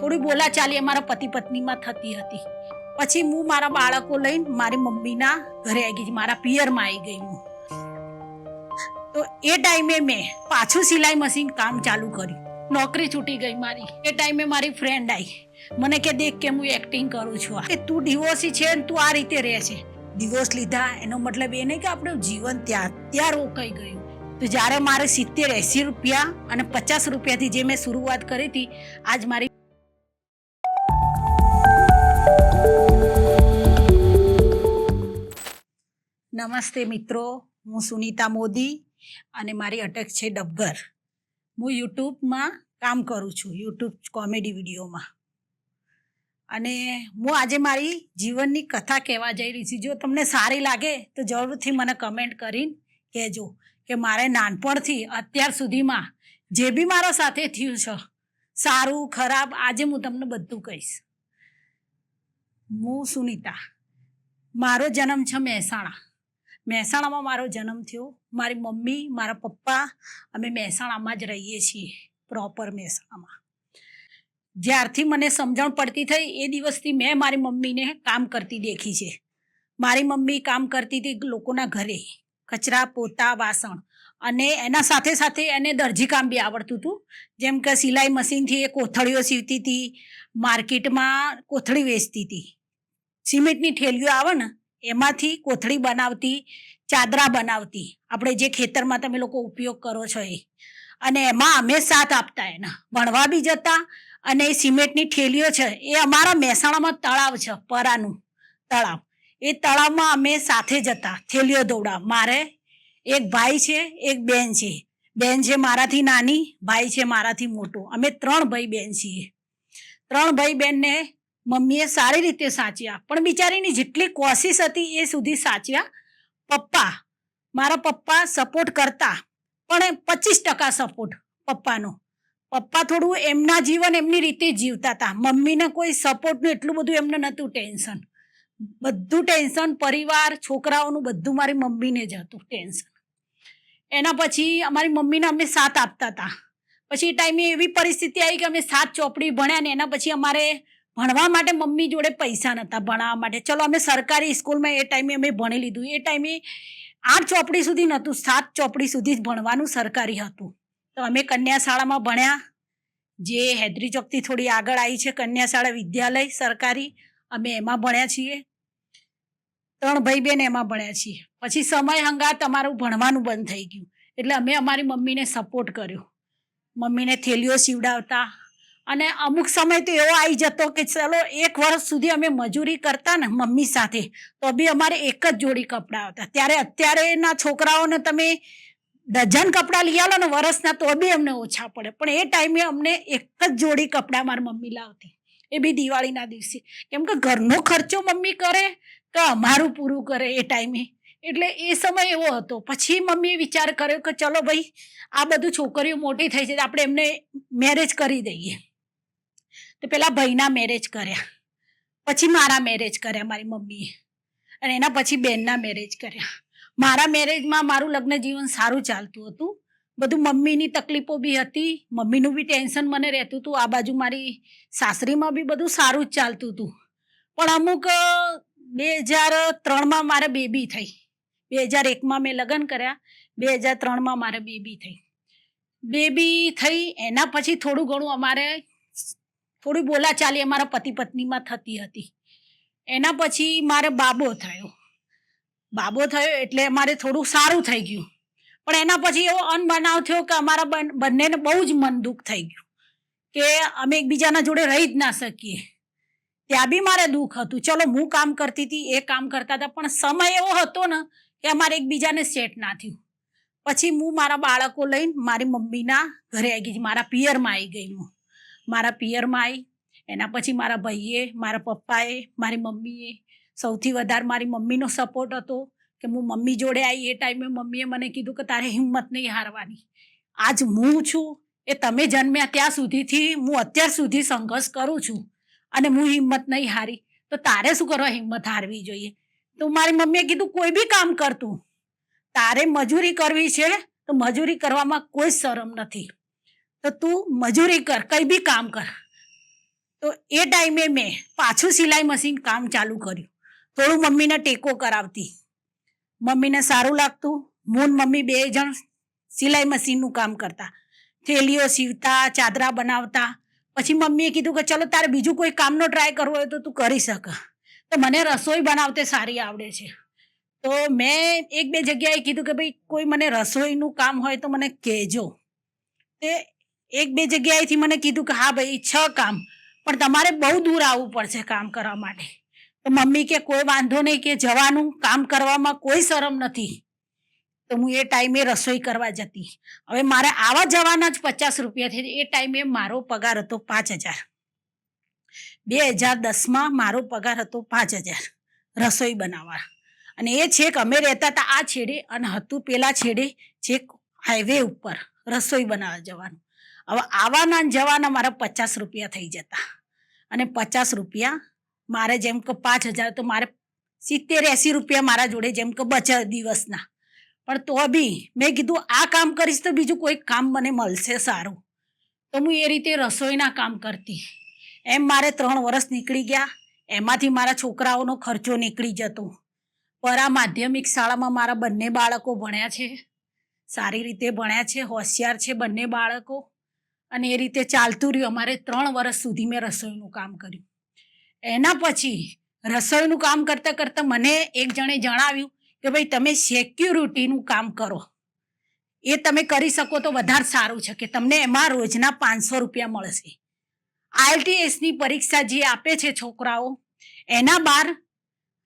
થોડી બોલાચાલી અમારા પતિ પત્નીમાં થતી હતી. પછી હું મારા બાળકો લઈને મારી મમ્મીના ઘરે આવી ગઈ, મારા પિયરમાં આવી ગઈ હું. તો એ ટાઈમે મેં પાછું સિલાઈ મશીન કામ ચાલુ કર્યું. નોકરી છૂટી ગઈ મારી. એ ટાઈમે મારી ફ્રેન્ડ આવી મને કે, દેખ કે હું એક્ટિંગ કરું છું. કે, તું ડિવોર્સી છે ને તું આ રીતે રહે છે. ડિવોર્સ લીધા, એનો મતલબ એ નહીં કે આપણું જીવન ત્યાં ત્યાં રોકાઈ ગયું. તો જ્યારે મારે સિત્તેર એંસી રૂપિયા અને પચાસ રૂપિયાથી જે મેં શરૂઆત કરી હતી, આજ મારી નમસ્તે મિત્રો, હું સુનીતા મોદી અને મારી અટક છે ડબગર. હું યુટ્યુબમાં કામ કરું છું, યુટ્યુબ કોમેડી વિડીયોમાં. અને હું આજે મારી જીવનની કથા કહેવા જઈ રહી છું. જો તમને સારી લાગે તો જરૂરથી મને કમેન્ટ કરીને કહેજો કે મારે નાનપણથી અત્યાર સુધીમાં જે બી મારા સાથે થયું છે, સારું, ખરાબ, આજે હું તમને બધું કહીશ. હું સુનીતા. મારો જન્મ છે મહેસાણા. મહેસાણામાં મારો જન્મ થયો. મારી મમ્મી, મારા પપ્પા, અમે મહેસાણામાં જ રહીએ છીએ પ્રોપર મહેસાણામાં. જ્યારથી મને સમજણ પડતી થઈ, એ દિવસથી મેં મારી મમ્મીને કામ કરતી દેખી છે. મારી મમ્મી કામ કરતી હતી લોકોના ઘરે, કચરા, પોતા, વાસણ. અને એના સાથે સાથે એને દરજી કામ બી આવડતું હતું. જેમ કે સિલાઈ મશીનથી એ કોથળીઓ સીવતી હતી, માર્કેટમાં કોથળી વેચતી હતી. સિમેન્ટની ઠેલીઓ આવે ને એમાંથી કોથળી બનાવતી, ચાદરા બનાવતી. આપણે જે ખેતરમાં તમે લોકો ઉપયોગ કરો છો એ. અને એમાં અમે સાથ આપતા એના. ભણવા બી જતા અને એ સિમેન્ટની ઠેલીઓ છે, એ અમારા મહેસાણામાં તળાવ છે, પરાનું તળાવ. એ તળાવમાં અમે સાથે જતા, થેલીઓ દોડા મારે એક ભાઈ છે, એક બેન છે. બેન છે મારાથી નાની, ભાઈ છે મારાથી મોટો. અમે ત્રણ ભાઈ બેન છીએ. ત્રણ ભાઈ બેનને મમ્મીએ સારી રીતે સાચ્યા પણ બિચારીની જેટલી કોશિશ હતી એ સુધી સાચ્યા પપ્પા, મારા પપ્પા સપોર્ટ કરતા, પણ પચીસ ટકા સપોર્ટ પપ્પાનો. પપ્પા થોડું એમના જીવન એમની રીતે જીવતા હતા. મમ્મીને કોઈ સપોર્ટનું એટલું બધું એમને નહોતું ટેન્શન. બધું ટેન્શન, પરિવાર, છોકરાઓનું બધું મારી મમ્મીને જ હતું ટેન્શન. એના પછી અમારી મમ્મીને અમે સાથ આપતા હતા. પછી ટાઈમે એવી પરિસ્થિતિ આવી કે અમે સાત ચોપડી ભણ્યા ને એના પછી અમારે ભણવા માટે મમ્મી જોડે પૈસા નહોતા ભણાવવા માટે. ચલો, અમે સરકારી સ્કૂલમાં એ ટાઈમે અમે ભણી લીધું. એ ટાઈમે આઠ ચોપડી સુધી નહોતું, સાત ચોપડી સુધી જ ભણવાનું સરકારી હતું. તો અમે કન્યા શાળામાં ભણ્યા. જે હૈદરી ચોકથી થોડી આગળ આવી છે કન્યા શાળા વિદ્યાલય સરકારી, અમે એમાં ભણ્યા છીએ. ત્રણ ભાઈ બેન એમાં ભણ્યા છીએ. પછી સમય હંગાત અમારું ભણવાનું બંધ થઈ ગયું. એટલે અમે અમારી મમ્મીને સપોર્ટ કર્યો. મમ્મીને થેલીઓ સીવડાવતા અને અમુક સમય તો એવો આવી જતો કે ચલો, એક વર્ષ સુધી અમે મજૂરી કરતા ને મમ્મી સાથે, તો બી અમારે એક જ જોડી કપડાં આવતા. ત્યારે અત્યારેના છોકરાઓને તમે ડઝન કપડાં લઈ આવો ને વરસના તો બી અમને ઓછા પડે. પણ એ ટાઈમે અમને એક જ જોડી કપડાં મારી મમ્મી લાવતી. એ બી દિવાળીના દિવસે. કેમ કે ઘરનો ખર્ચો મમ્મી કરે તો અમારું પૂરું કરે એ ટાઈમે. એટલે એ સમય એવો હતો. પછી મમ્મીએ વિચાર કર્યો કે ચલો ભાઈ, આ બધું છોકરીઓ મોટી થઈ છે આપણે એમને મેરેજ કરી દઈએ. તો પેલા ભાઈના મેરેજ કર્યા. પછી મારા મેરેજ કર્યા મારી મમ્મીએ. અને એના પછી બેનના મેરેજ કર્યા. મારા મેરેજમાં મારું લગ્ન જીવન સારું ચાલતું હતું. બધું મમ્મીની તકલીફો બી હતી. મમ્મીનું બી ટેન્શન મને રહેતું હતું. આ બાજુ મારી સાસરીમાં બી બધું સારું જ ચાલતું હતું. પણ અમુક બે હજાર ત્રણમાં મારે બેબી થઈ. બે હજાર એકમાં મેં લગ્ન કર્યા. બે હજાર ત્રણમાં મારે બેબી થઈ. બેબી થઈ એના પછી થોડું ઘણું અમારે થોડી બોલાચાલી અમારા પતિ પત્નીમાં થતી હતી. એના પછી મારે બાબો થયો. બાબો થયો એટલે અમારે થોડું સારું થઈ ગયું. પણ એના પછી એવો અનબનાવ થયો કે અમારા બંનેને બહુ જ મન દુઃખ થઈ ગયું. કે અમે એકબીજાના જોડે રહી જ ના શકીએ. ત્યાં બી મારે દુઃખ હતું. ચલો, હું કામ કરતી હતી, એ કામ કરતા હતા, પણ સમય એવો હતો ને કે અમારે એકબીજાને સેટ ના થયું. પછી હું મારા બાળકો લઈને મારી મમ્મીના ઘરે આવી ગઈ, મારા પિયરમાં આવી ગઈ હું. મારા પિયરમાં આવી એના પછી મારા ભાઈએ, મારા પપ્પાએ, મારી મમ્મીએ, સૌથી વધારે મારી મમ્મીનો સપોર્ટ હતો કે હું મમ્મી જોડે આવી એ ટાઈમે મમ્મીએ મને કીધું કે તારે હિંમત નહીં હારવાની. આજ હું છું, એ તમે જન્મ્યા ત્યાં સુધીથી હું અત્યાર સુધી સંઘર્ષ કરું છું અને હું હિંમત નહીં હારી. તો તારે શું કરવા હિંમત હારવી જોઈએ? તો મારી મમ્મીએ કીધું, કોઈ બી કામ કરતું તારે મજૂરી કરવી છે, તો મજૂરી કરવામાં કોઈ શરમ નથી. તો તું મજૂરી કર, કંઈ બી કામ કર. તો એ ટાઈમે મેં પાછું સિલાઈ મશીન કામ ચાલુ કર્યું. થોડું મમ્મીને ટેકો કરાવતી. મમ્મીને સારું લાગતું. હું મમ્મી બે જણ સિલાઈ મશીનનું કામ કરતા. થેલીઓ સીવતા, ચાદરા બનાવતા. પછી મમ્મીએ કીધું કે ચલો તારે બીજું કોઈ કામનો ટ્રાય કરવો હોય તો તું કરી શક. તો મને રસોઈ બનાવતે સારી આવડે છે. તો મેં એક બે જગ્યાએ કીધું કે ભાઈ, કોઈ મને રસોઈનું કામ હોય તો મને કહેજો. તે એક બે જગ્યાએથી મને કીધું કે હા ભાઈ, છ કામ. પણ તમારે બહુ દૂર આવવું પડશે કામ કરવા માટે. તો મમ્મી કે કોઈ વાંધો નહીં કે જવાનું કામ કરવામાં કોઈ શરમ નથી. તો હું એ ટાઈમે રસોઈ કરવા જતી. હવે મારે આવા જવાના જ પચાસ રૂપિયા થઈ એ ટાઈમે મારો પગાર હતો પાંચ હજાર. બે હજાર દસમાં મારો પગાર હતો પાંચ હજાર રસોઈ બનાવવા. અને એ છેક અમે રહેતા હતા આ છેડે અને હતું પેલા છેડે છેક હાઈવે ઉપર રસોઈ બનાવવા જવાનું. હવે આવવાના જવાના મારા પચાસ રૂપિયા થઈ જતા. અને પચાસ રૂપિયા મારે જેમ કે પાંચ હજાર તો મારે સિત્તેર એંસી રૂપિયા મારા જોડે જેમ કે બચત દિવસના. પણ તો બી મેં કીધું, આ કામ કરીશ તો બીજું કોઈ કામ મને મળશે સારું. તો હું એ રીતે રસોઈના કામ કરતી. એમ મારે ત્રણ વર્ષ નીકળી ગયા. એમાંથી મારા છોકરાઓનો ખર્ચો નીકળી જતો. પરા માધ્યમિક શાળામાં મારા બંને બાળકો ભણ્યા છે. સારી રીતે ભણ્યા છે, હોશિયાર છે બંને બાળકો. અને એ રીતે ચાલતું રહ્યું. અમારે ત્રણ વર્ષ સુધી મેં રસોઈનું કામ કર્યું. એના પછી રસોઈનું કામ કરતાં કરતાં મને એક જણે જણાવ્યું કે ભાઈ, તમે સેક્યુરિટીનું કામ કરો. એ તમે કરી શકો તો વધારે સારું છે કે તમને એમાં રોજના પાંચસો રૂપિયા મળશે. આઈએલટીએસની પરીક્ષા જે આપે છે છોકરાઓ, એના બાર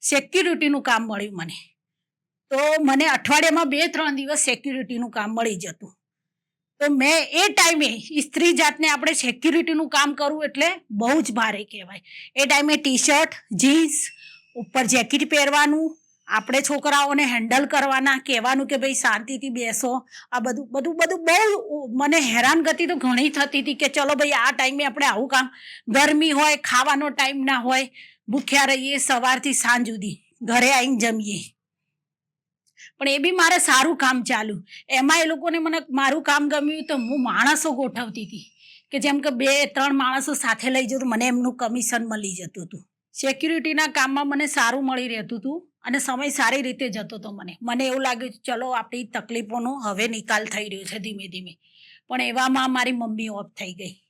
સેક્યુરિટીનું કામ મળ્યું મને. તો મને અઠવાડિયામાં બે ત્રણ દિવસ સેક્યુરિટીનું કામ મળી જતું. તો મેં એ ટાઈમે સ્ત્રી જાતને આપણે સેક્યુરિટીનું કામ કરવું એટલે બહુ જ ભારે કહેવાય. એ ટાઈમે ટી શર્ટ જીન્સ ઉપર જેકેટ પહેરવાનું, આપણે છોકરાઓને હેન્ડલ કરવાના, કહેવાનું કે ભાઈ શાંતિથી બેસો. આ બધું બધું બધું બહુ મને હેરાનગતિ તો ઘણી થતી હતી કે ચલો ભાઈ આ ટાઈમે આપણે આવું કામ. ગરમી હોય, ખાવાનો ટાઈમ ના હોય, ભૂખ્યા રહીએ સવારથી સાંજ સુધી. ઘરે આવીને જમીએ. પણ એ બી મારે સારું કામ ચાલુ. એમાં એ લોકોને મને મારું કામ ગમ્યું તો હું માણસો ગોઠવતી હતી. કે જેમ કે બે, ત્રણ માણસો સાથે લઈ જતું મને એમનું કમિશન મળી જતું હતું. સિક્યુરિટીના કામમાં મને સારું મળી રહેતું હતું અને સમય સારી રીતે જતો હતો મને. મને એવું લાગ્યું ચલો, આપણી તકલીફોનો હવે નિકાલ થઈ રહ્યો છે ધીમે ધીમે. પણ એવામાં મારી મમ્મી ઓફ થઈ ગઈ.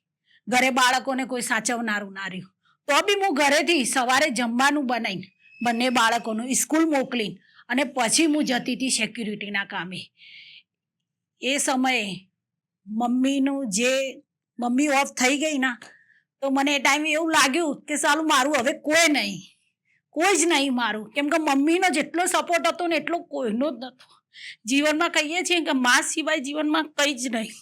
ઘરે બાળકોને કોઈ સાચવનારું ના રહ્યું. તો બી હું ઘરેથી સવારે જમવાનું બનાવીને બંને બાળકોનું સ્કૂલ મોકલીને અને પછી હું જતી હતી સેક્યુરિટીના કામે. એ સમયે મમ્મીનું જે, મમ્મી ઓફ થઈ ગઈ ના, તો મને એ ટાઈમે એવું લાગ્યું કે સાલું મારું હવે કોઈ નહીં. કોઈ જ નહીં મારું. કેમ કે મમ્મીનો જેટલો સપોર્ટ હતો ને એટલો કોઈનો જ નહોતો. જીવનમાં કહીએ છીએ કે મા સિવાય જીવનમાં કંઈ જ નહીં.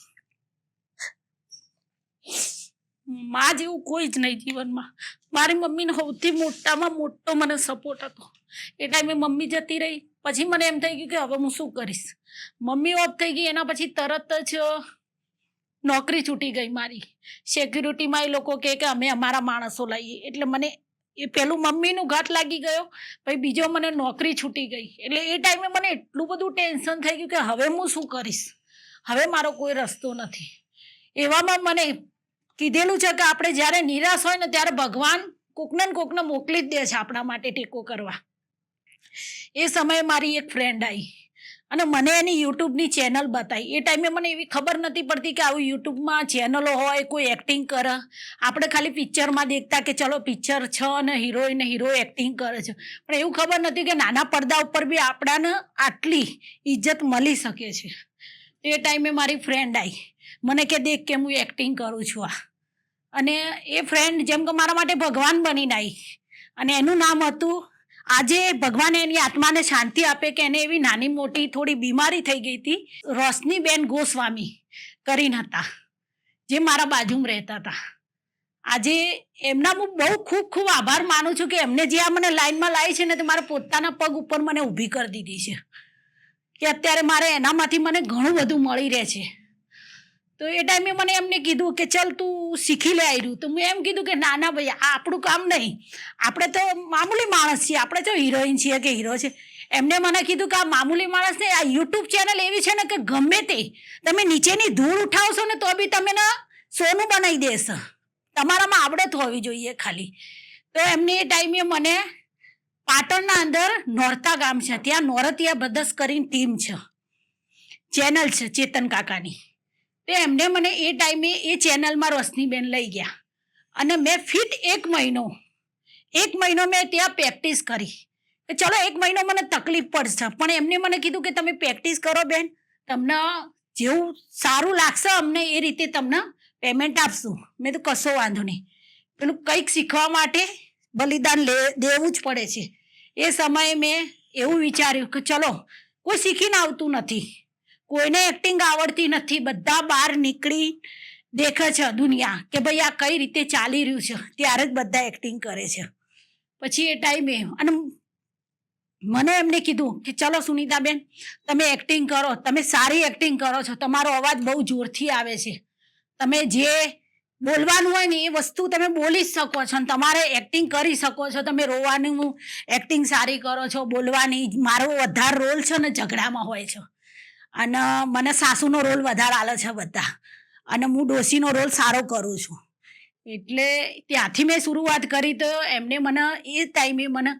મા જેવું કોઈ જ નહીં જીવનમાં. મારી મમ્મીનો સૌથી મોટામાં મોટો મને સપોર્ટ હતો. એ ટાઈમે મમ્મી જતી રહી. પછી મને એમ થઈ ગયું કે હવે હું શું કરીશ? મમ્મી ઓફ થઈ ગઈ, એના પછી તરત જ નોકરી છૂટી ગઈ મારી. સિક્યુરિટીમાં એ લોકો કહે કે અમે અમારા માણસો લઈએ. એટલે મને એ પેલું મમ્મીનું ઘાટ લાગી ગયો. પછી બીજો મને નોકરી છૂટી ગઈ. એટલે એ ટાઈમે મને એટલું બધું ટેન્શન થઈ ગયું કે હવે હું શું કરીશ? હવે મારો કોઈ રસ્તો નથી. એવામાં મને કીધેલું છે કે આપણે જ્યારે નિરાશ હોય ને ત્યારે ભગવાન કોકને કોકને મોકલી જ દે છે આપણા માટે ટેકો કરવા. એ સમયે મારી એક ફ્રેન્ડ આવી અને મને એની યુટ્યુબની ચેનલ બતાવી એ ટાઈમે મને એવી ખબર નથી પડતી કે આવું યુટ્યુબમાં ચેનલો હોય, કોઈ એક્ટિંગ કરે. આપણે ખાલી પિક્ચરમાં દેખતા કે ચલો પિક્ચર છ અને હિરોઈન હીરો એક્ટિંગ કરે છે. પણ એવું ખબર નથી કે નાના પડદા ઉપર બી આપણાને આટલી ઇજ્જત મળી શકે છે. એ ટાઈમે મારી ફ્રેન્ડ આવી મને કે, દેખ કે હું એક્ટિંગ કરું છું આ. અને એ ફ્રેન્ડ જેમ કે મારા માટે ભગવાન બનીને આવી અને એનું નામ હતું, આજે ભગવાન એની આત્માને શાંતિ આપે કે એને એવી નાની મોટી થોડી બીમારી થઈ ગઈ હતી, રોશનીબેન ગોસ્વામી કરીને હતા, જે મારા બાજુમાં રહેતા હતા. આજે એમના હું બહુ ખૂબ ખૂબ આભાર માનું છું કે એમને જે આ મને લાઈનમાં લાવી છે ને તે મારા પોતાના પગ ઉપર મને ઊભી કરી દીધી છે. કે અત્યારે મારે એનામાંથી મને ઘણું બધું મળી રહે છે. તો એ ટાઈમે મને એમને કીધું કે ચલ તું શીખી લે આવ્યું તો મેં એમ કીધું કે ના ના ભાઈ, આ આપણું કામ નહીં. આપણે તો મામૂલી માણસ છીએ. આપણે તો હિરોઈન છીએ કે હીરો છે. એમને મને કીધું કે આ મામૂલી માણસ ને આ યુટ્યુબ ચેનલ એવી છે ને કે ગમે તે તમે નીચેની ધૂળ ઉઠાવશો ને તો બી તમે સોનું બનાવી દેશો. તમારામાં આવડત હોવી જોઈએ ખાલી. તો એમને એ ટાઈમે મને પાટણના અંદર નોરતા ગામ છે. ત્યાં નોરતિયા બ્રધર્સ કરીને ટીમ છે. ચેનલ છે ચેતન કાકાની. તો એમને મને એ ટાઈમે એ ચેનલમાં રોશનીબેન લઈ ગયા. અને મેં ફિટ એક મહિનો એક મહિનો મેં ત્યાં પ્રેક્ટિસ કરી. કે ચલો એક મહિનો મને તકલીફ પડશે, પણ એમને મને કીધું કે તમે પ્રેક્ટિસ કરો બેન, તમને જેવું સારું લાગશે અમને એ રીતે તમને પેમેન્ટ આપશું. મેં તો કશો વાંધો નહીં. પેલું કંઈક શીખવા માટે બલિદાન લે, દેવું જ પડે છે. એ સમયે મેં એવું વિચાર્યું કે ચલો, કોઈ શીખીને આવતું નથી. કોઈને એક્ટિંગ આવડતી નથી. બધા બહાર નીકળી દેખે છે દુનિયા કે ભાઈ આ કઈ રીતે ચાલી રહ્યું છે. ત્યારે જ બધા એક્ટિંગ કરે છે. પછી એ ટાઈમે અને મને એમને કીધું કે ચલો સુનીતાબેન, તમે એક્ટિંગ કરો, તમે સારી એક્ટિંગ કરો છો. તમારો અવાજ બહુ જોરથી આવે છે. તમે જે બોલવાનું હોય ને એ વસ્તુ તમે બોલી જ શકો છો અને તમારે એક્ટિંગ કરી શકો છો. તમે રોવાનું એક્ટિંગ સારી કરો છો, બોલવાની મારો વધારે રોલ છે ને ઝઘડામાં હોય છે. અને મને સાસુનો રોલ વધારે આલે છે બધા. અને હું ડોશીનો રોલ સારો કરું છું. એટલે ત્યાંથી મેં શરૂઆત કરી તો એમને મને એ ટાઈમે મને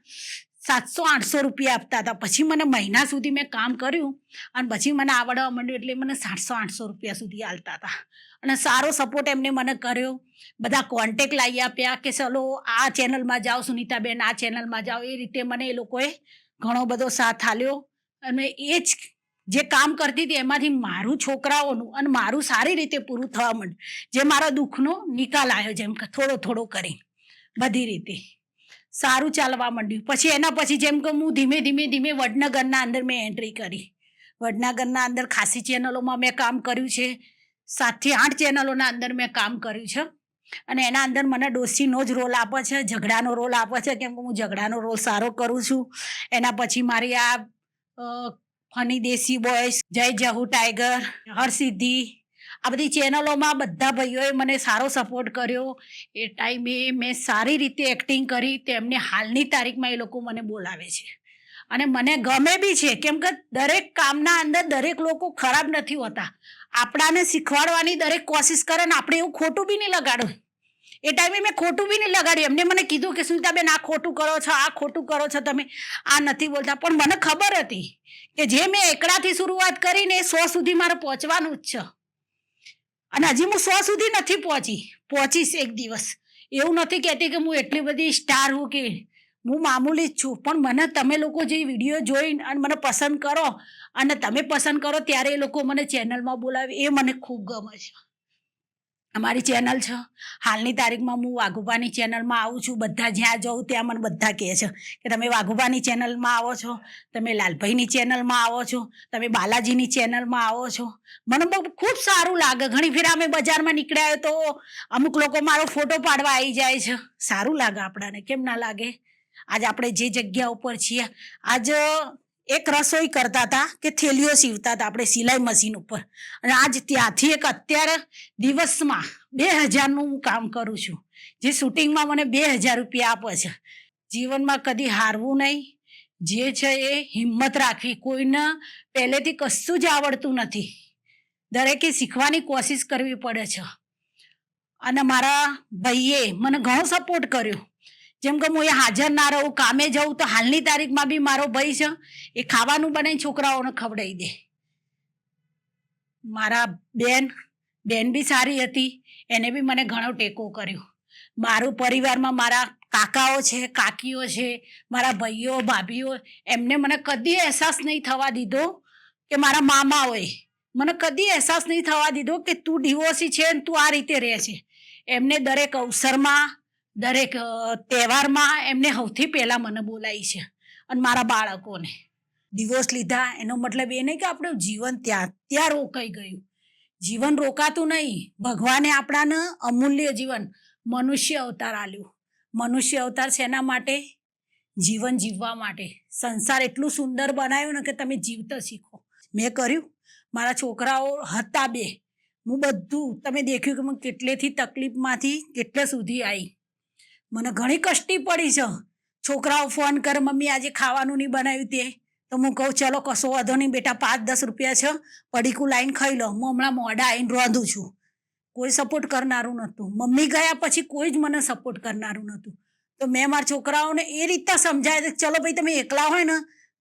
સાતસો આઠસો રૂપિયા આપતા હતા. પછી મને મહિના સુધી મેં કામ કર્યું અને પછી મને આવડવા માંડ્યું એટલે મને સાતસો આઠસો રૂપિયા સુધી આલતા હતા. અને સારો સપોર્ટ એમને મને કર્યો. બધા કોન્ટેક લાવી આપ્યા કે ચલો આ ચેનલમાં જાઓ સુનીતાબેન, આ ચેનલમાં જાઓ. એ રીતે મને એ લોકોએ ઘણો બધો સાથ હાલ્યો અને એ જ જે કામ કરતી હતી એમાંથી મારું છોકરાઓનું અને મારું સારી રીતે પૂરું થવા માંડ્યું. જે મારા દુઃખનો નિકાલ આવ્યો જેમ કે થોડો થોડો કરી, બધી રીતે. સારું ચાલવા માંડ્યું. પછી એના પછી જેમ કે હું ધીમે ધીમે ધીમે વડનગરના અંદર મેં એન્ટ્રી કરી. વડનગરના અંદર ખાસી ચેનલોમાં મેં કામ કર્યું છે. સાતથી આઠ ચેનલોના અંદર મેં કામ કર્યું છે. અને એના અંદર મને ડોસીનો જ રોલ આપે છે, ઝઘડાનો રોલ આપે છે, કેમ કે હું ઝઘડાનો રોલ સારો કરું છું. એના પછી મારી આ ફની દેશી બોયસ જય જહુ ટાઈગર હરસિદ્ધિ. આ બધી ચેનલોમાં બધા ભાઈઓએ મને સારો સપોર્ટ કર્યો. એ ટાઈમે મેં સારી રીતે એક્ટિંગ કરી. તેમને હાલની તારીખમાં એ લોકો મને બોલાવે છે. અને મને ગમે બી છે, કેમ કે દરેક કામના અંદર દરેક લોકો ખરાબ નથી હોતા. આપણાને શીખવાડવાની દરેક કોશિશ કરે ને આપણે એવું ખોટું બી નહીં લગાડવું. એ ટાઈમે મેં ખોટું બી નહીં લગાડ્યું. એમને મને કીધું કે, સુનિતાબેન, આ ખોટું કરો છો, આ ખોટું કરો છો, તમે આ નથી બોલતા. પણ મને ખબર હતી કે જે મેં એકડાથી શરૂઆત કરીને એ સો સુધી મારે પહોંચવાનું જ છે. અને હજી હું સો સુધી નથી પહોંચી. પહોંચીશ એક દિવસ. એવું નથી કહેતી કે હું એટલી બધી સ્ટાર હું કે હું મામૂલી જ છું. પણ મને તમે લોકો જે વીડિયો જોઈને અને મને પસંદ કરો, અને તમે પસંદ કરો ત્યારે એ લોકો મને ચેનલમાં બોલાવે, એ મને ખૂબ ગમે છે. અમારી ચેનલ છે. હાલની તારીખમાં હું વાઘુબાની ચેનલમાં આવું છું. બધા જ્યાં જાઉં ત્યાં મને બધા કહે છે કે તમે વાઘુબાની ચેનલમાં આવો છો, તમે લાલભાઈની ચેનલમાં આવો છો, તમે બાલાજીની ચેનલમાં આવો છો. મને બહુ ખૂબ સારું લાગે. ઘણી ફેર અમે બજારમાં નીકળ્યા તો અમુક લોકો મારો ફોટો પાડવા આવી જાય છે. સારું લાગે આપણાને. કેમ ના લાગે? આજ આપણે જે જગ્યા ઉપર છીએ, આજ એક રસોઈ કરતા હતા કે થેલીઓ સીવતા હતા આપણે સિલાઈ મશીન ઉપર. અને આજ ત્યાંથી એક અત્યારે દિવસમાં બે હજારનું હું કામ કરું છું. જે શૂટિંગમાં મને બે હજાર રૂપિયા આપે છે. જીવનમાં કદી હારવું નહીં. જે છે એ હિંમત રાખવી. કોઈને પહેલેથી કશું જ આવડતું નથી. દરેકે શીખવાની કોશિશ કરવી પડે છે. અને મારા ભાઈએ મને ઘણો સપોર્ટ કર્યો. જેમ કે હું એ હાજર ના રહું, કામે જાઉં, તો હાલની તારીખમાં બી મારો ભાઈ છે. એ ખાવાનું બનાવી છોકરાઓને ખવડાવી દે. મારા બેન બેન બી સારી હતી, એને બી મને ઘણો ટેકો કર્યો. મારું પરિવારમાં મારા કાકાઓ છે, કાકીઓ છે, મારા ભાઈઓ, ભાભીઓ, એમને મને કદી અહેસાસ નહીં થવા દીધો કે મારા મામા હોય મને કદી અહેસાસ નહીં થવા દીધો કે તું ડિવોર્સી છે ને તું આ રીતે રહે છે. એમને દરેક અવસરમાં દરેક તહેવારમાં એમને સૌથી પહેલાં મને બોલાવી છે અને મારા બાળકોને. ડિવોર્સ લીધા, એનો મતલબ એ નહીં કે આપણું જીવન ત્યાં ત્યાં રોકાઈ ગયું. જીવન રોકાતું નહીં. ભગવાને આપણાને અમૂલ્ય જીવન, મનુષ્ય અવતાર આલ્યું મનુષ્ય અવતાર શેના માટે? જીવન જીવવા માટે. સંસાર એટલું સુંદર બનાવ્યું ને કે તમે જીવતા શીખો. મેં કર્યું. મારા છોકરાઓ હતા બે. હું બધું, તમે દેખ્યું કે હું કેટલેથી તકલીફમાંથી, કેટલે સુધી આવી મને ઘણી કષ્ટી પડી છે. છોકરાઓ ફોન કરે, મમ્મી, આજે ખાવાનું નહીં બનાવ્યું તે. તો હું કહું, ચલો, કશો વાંધો નહીં બેટા પાંચ દસ રૂપિયા છે. પડીકું લાઈન ખાઈ લો. હું હમણાં મોડા આવીને રોંધું છું. કોઈ સપોર્ટ કરનારું નહોતું. મમ્મી ગયા પછી કોઈ જ મને સપોર્ટ કરનારું નહોતું. તો મેં મારા છોકરાઓને એ રીતના સમજાય ચલો ભાઈ, તમે એકલા હોય ને,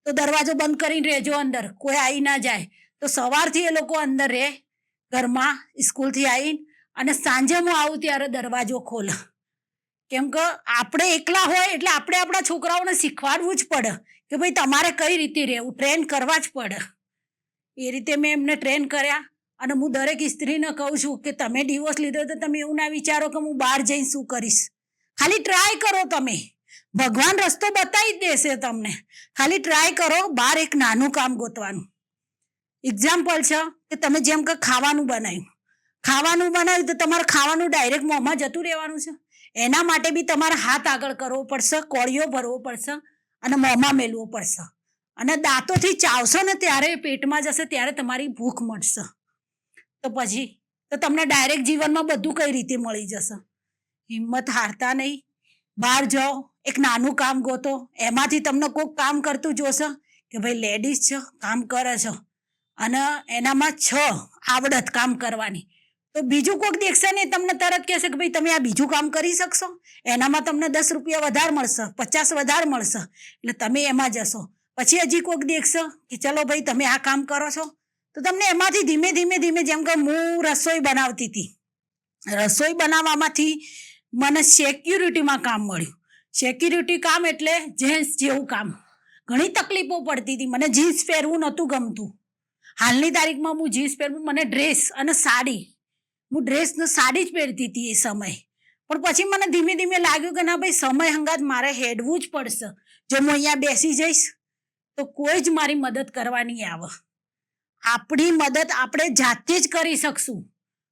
તો દરવાજો બંધ કરીને રહેજો અંદર. કોઈ આવી ના જાય. તો સવારથી એ લોકો અંદર રહે, ઘરમાં, સ્કૂલથી આવીને અને સાંજે હું આવું ત્યારે દરવાજો ખોલે. કેમ કે આપણે એકલા હોય એટલે આપણે આપણા છોકરાઓને શીખવાડવું જ પડે કે ભાઈ તમારે કઈ રીતે રહેવું ટ્રેન કરવા જ પડે. એ રીતે મેં એમને ટ્રેન કર્યા અને હું દરેક સ્ત્રીને કહું છું કે તમે ડિવોર્સ લીધો તો તમે એવું ના વિચારો કે હું બહાર જઈને શું કરીશ. ખાલી ટ્રાય કરો તમે. ભગવાન રસ્તો બતાવી દેશે તમને. ખાલી ટ્રાય કરો બહાર એક નાનું કામ ગોતવાનું. એક્ઝામ્પલ છે કે તમે જેમ કે ખાવાનું બનાવ્યું. ખાવાનું બનાવ્યું તો તમારે ખાવાનું ડાયરેક્ટ મોંમાં જતું રહેવાનું છે. એના માટે બી તમારે હાથ આગળ કરવો પડશે, કોળીઓ ભરવો પડશે અને મોંમાં મેલવો પડશે. અને દાંતોથી ચાવશો ને ત્યારે પેટમાં જશે ત્યારે તમારી ભૂખ મળશે. તો પછી તો તમને ડાયરેક્ટ જીવનમાં બધું કઈ રીતે મળી જશે? હિંમત હારતા નહીં. બહાર જાઓ, એક નાનું કામ ગોતો. એમાંથી તમને કોઈક કામ કરતું જોશે કે ભાઈ લેડીઝ છે, કામ કરે છે. અને એનામાં છ આવડત કામ કરવાની. તો બીજું કોઈક દેખશે ને તમને તરત કહેશે કે ભાઈ તમે આ બીજું કામ કરી શકશો. એનામાં તમને દસ રૂપિયા વધારે મળશે, પચાસ વધારે મળશે. એટલે તમે એમાં જશો. પછી હજી કોઈક દેખશો કે ચલો ભાઈ તમે આ કામ કરો છો. તો તમને એમાંથી ધીમે ધીમે ધીમે જેમ કે હું રસોઈ બનાવતી હતી. રસોઈ બનાવવામાંથી મને સેક્યુરિટીમાં કામ મળ્યું. સેક્યુરિટી કામ એટલે જેન્ટ્સ જેવું કામ. ઘણી તકલીફો પડતી હતી. મને જીન્સ પહેરવું નહોતું ગમતું. હાલની તારીખમાં હું જીન્સ પહેરવું મને ડ્રેસ અને સાડી હું ડ્રેસ ને સાડી જ પહેરતી હતી એ સમય. પણ પછી મને ધીમે ધીમે લાગ્યું કે ના ભાઈ, સમય હંગાત મારે હેડવું જ પડશે. જો હું અહીંયા બેસી જઈશ, તો કોઈ જ મારી મદદ કરવાની આવે. આપણી મદદ આપણે જાતે જ કરી શકશું.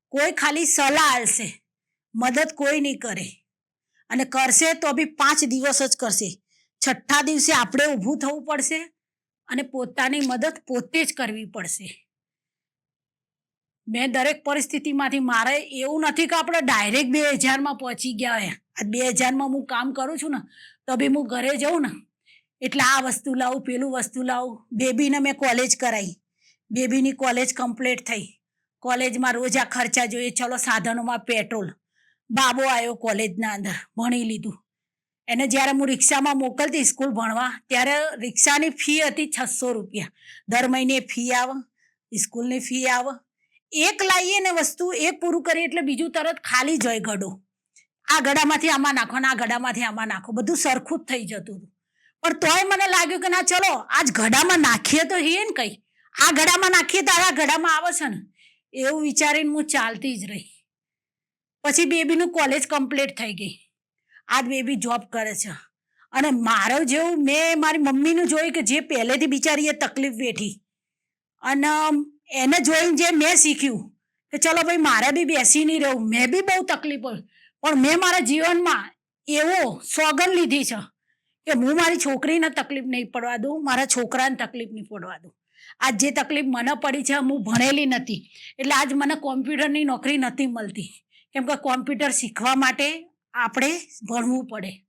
કોઈ ખાલી સલાહ આલશે. મદદ કોઈ નહીં કરે. અને કરશે તો બી પાંચ દિવસ જ કરશે. છઠ્ઠા દિવસે આપણે ઊભું થવું પડશે અને પોતાની મદદ પોતે જ કરવી પડશે. મેં દરેક પરિસ્થિતિમાંથી મારે એવું નથી કે આપણે ડાયરેક્ટ બે હજારમાં પહોંચી ગયા હોય. આ બે હજારમાં હું કામ કરું છું ને, તો બી હું ઘરે જાઉં ને, એટલે આ વસ્તુ લાવું, પેલું વસ્તુ લાવું. બેબીને મેં કોલેજ કરાવી. બેબીની કોલેજ કમ્પ્લીટ થઈ. કોલેજમાં રોજ આ ખર્ચા જોઈએ. ચલો સાધનોમાં પેટ્રોલ બાબો આવ્યો કોલેજના અંદર, ભણી લીધું. એને જ્યારે હું રિક્ષામાં મોકલતી સ્કૂલ ભણવા, ત્યારે રિક્ષાની ફી હતી છસો રૂપિયા. દર મહિને ફી આવે સ્કૂલની ફી આવે. એક લાવીએ ને વસ્તુ એક પૂરું કરીએ એટલે બીજું તરત ખાલી જ હોય ગડો. આ ગડામાંથી આમાં નાખો ને આ ગડામાંથી આમાં નાખો. બધું સરખું જ થઈ જતું હતું. પણ તોય મને લાગ્યું કે ના, ચલો, આજ ગડામાં નાખીએ તો હે ને કંઈ. આ ગડામાં નાખીએ તો આ ગડામાં આવે છે ને. એવું વિચારીને હું ચાલતી જ રહી. પછી બેબીનું કોલેજ કમ્પ્લીટ થઈ ગઈ. આજ બેબી જોબ કરે છે. અને મારો જેવું મેં મારી મમ્મીનું જોયું કે જે પહેલેથી બિચારી એ તકલીફ વેઠી. અને એને જોઈને જે મેં શીખ્યું કે ચલો ભાઈ, મારે બી બેસી નહીં રહેવું. મેં બી બહુ તકલીફ પણ મેં મારા જીવનમાં એવો સોગન લીધી છે કે હું મારી છોકરીને તકલીફ નહીં પડવા દઉં, મારા છોકરાને તકલીફ નહીં પડવા દઉં. આજ જે તકલીફ મને પડી છે, હું ભણેલી નથી. એટલે આજ મને કોમ્પ્યુટરની નોકરી નથી મળતી. કેમ કે કોમ્પ્યુટર શીખવા માટે આપણે ભણવું પડે.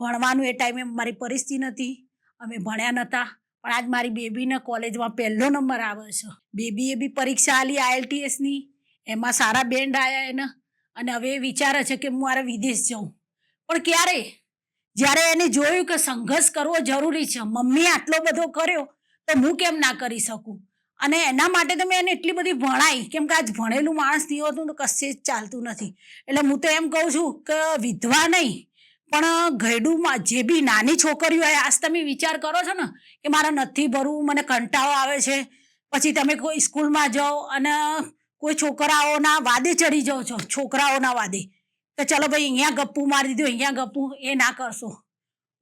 ભણવાનું એ ટાઈમે મારી પરિસ્થિતિ નથી. અમે ભણ્યા નહોતા. પણ આજ મારી બેબીને કોલેજમાં પહેલો નંબર આવે છે. બેબીએ બી પરીક્ષા આલી આઈએલટીએસની. એમાં સારા બેન્ડ આવ્યા એને. અને હવે એ વિચારે છે કે હું મારે વિદેશ જાઉં. પણ ક્યારે? જ્યારે એને જોયું કે સંઘર્ષ કરવો જરૂરી છે મમ્મી આટલો બધો કર્યો, તો હું કેમ ના કરી શકું? અને એના માટે તો મેં એને એટલી બધી ભણાઈ. કેમ કે આજ ભણેલું માણસ નહીં હોતું તો કશે જ ચાલતું નથી. એટલે હું તો એમ કહું છું કે વિધવા નહીં. પણ ઘરડુંમાં જે બી નાની છોકરીઓ આજ તમે વિચાર કરો છો ને, કે મારે નથી ભરવું, મને કંટાળો આવે છે. પછી તમે કોઈ સ્કૂલમાં જાઓ અને કોઈ છોકરાઓના વાદે ચડી જાઓ છો, છોકરાઓના વાદે. તો ચલો ભાઈ, અહીંયા ગપ્પું મારી દીધું, અહીંયા ગપ્પું, એ ના કરશો.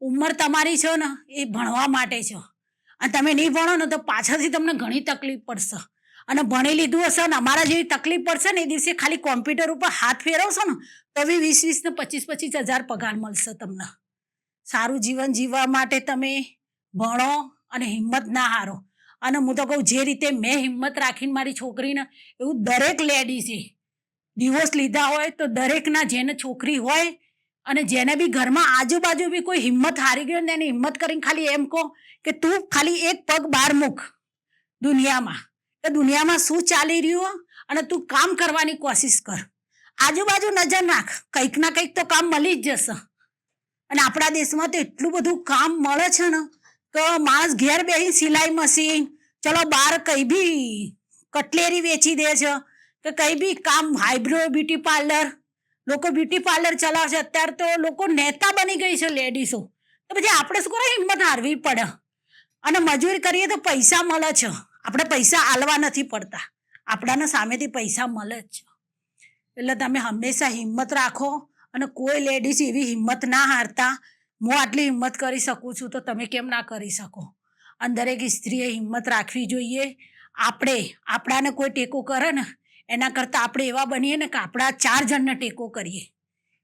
ઉંમર તમારી છે ને, એ ભણવા માટે છે. અને તમે નહીં ભણો ને, તો પાછળથી તમને ઘણી તકલીફ પડશે. અને ભણી લીધું હશે ને, અમારા જેવી તકલીફ પડશે ને, એ દિવસે ખાલી કોમ્પ્યુટર ઉપર હાથ ફેરવશો ને તો બી વીસ વીસ ને પચીસ પચીસ હજાર પગાર મળશે તમને. સારું જીવન જીવવા માટે તમે ભણો અને હિંમત ના હારો. અને હું તો કહું, જે રીતે મેં હિંમત રાખીને મારી છોકરીને, એવું દરેક લેડીઝે ડિવોર્સ લીધા હોય તો દરેકના જેને છોકરી હોય અને જેને બી ઘરમાં આજુબાજુ બી કોઈ હિંમત હારી ગયો ને એની હિંમત કરીને ખાલી એમ કહો કે તું ખાલી એક પગ બહાર મૂક દુનિયામાં. કે દુનિયામાં શું ચાલી રહ્યું અને તું કામ કરવાની કોશિશ કર. આજુબાજુ નજર નાખ. કંઈક ના કંઈક તો કામ મળી જ જશે. અને આપણા દેશમાં તો એટલું બધું કામ મળે છે ને કે માણસ ઘેર બેસી સિલાઈ મશીન, ચલો બહાર કઈ બી કટલેરી વેચી દે છે, કે કઈ બી કામ હાઈબ્રો બ્યુટી પાર્લર, લોકો બ્યુટી પાર્લર ચલાવે છે. અત્યારે તો લોકો નેતા બની ગઈ છે લેડીઝો તો પછી આપણે શું કરે હિંમત હારવી પડે? અને મજૂરી કરીએ તો પૈસા મળે છે. આપણે પૈસા આલવા નથી પડતા. આપણાને સામેથી પૈસા મળે જ છે. એટલે તમે હંમેશા હિંમત રાખો અને કોઈ લેડીઝ એવી હિંમત ના હારતા હું આટલી હિંમત કરી શકું છું તો તમે કેમ ના કરી શકો? અને દરેક સ્ત્રીએ હિંમત રાખવી જોઈએ. આપણે, આપણાને કોઈ ટેકો કરે ને, એના કરતાં આપણે એવા બનીએ ને કે આપણા ચાર જણને ટેકો કરીએ.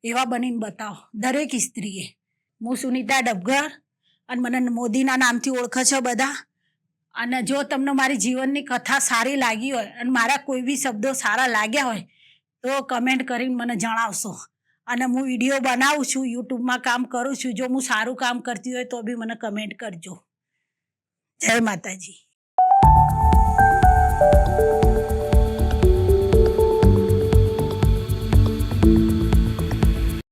એવા બનીને બતાવો. દરેક સ્ત્રીએ. હું સુનિતા ડબગર અને મને મોદીના નામથી ઓળખે છે બધા. અને જો તમને મારી જીવનની કથા સારી લાગી હોય અને મારા કોઈ બી શબ્દો સારા લાગ્યા હોય તો કમેન્ટ કરીને મને જણાવશો. અને હું વીડિયો બનાવું છું, યુટ્યુબમાં કામ કરું છું, જો હું સારું કામ કરતી હોય તો બી મને કમેન્ટ કરજો. જય માતાજી.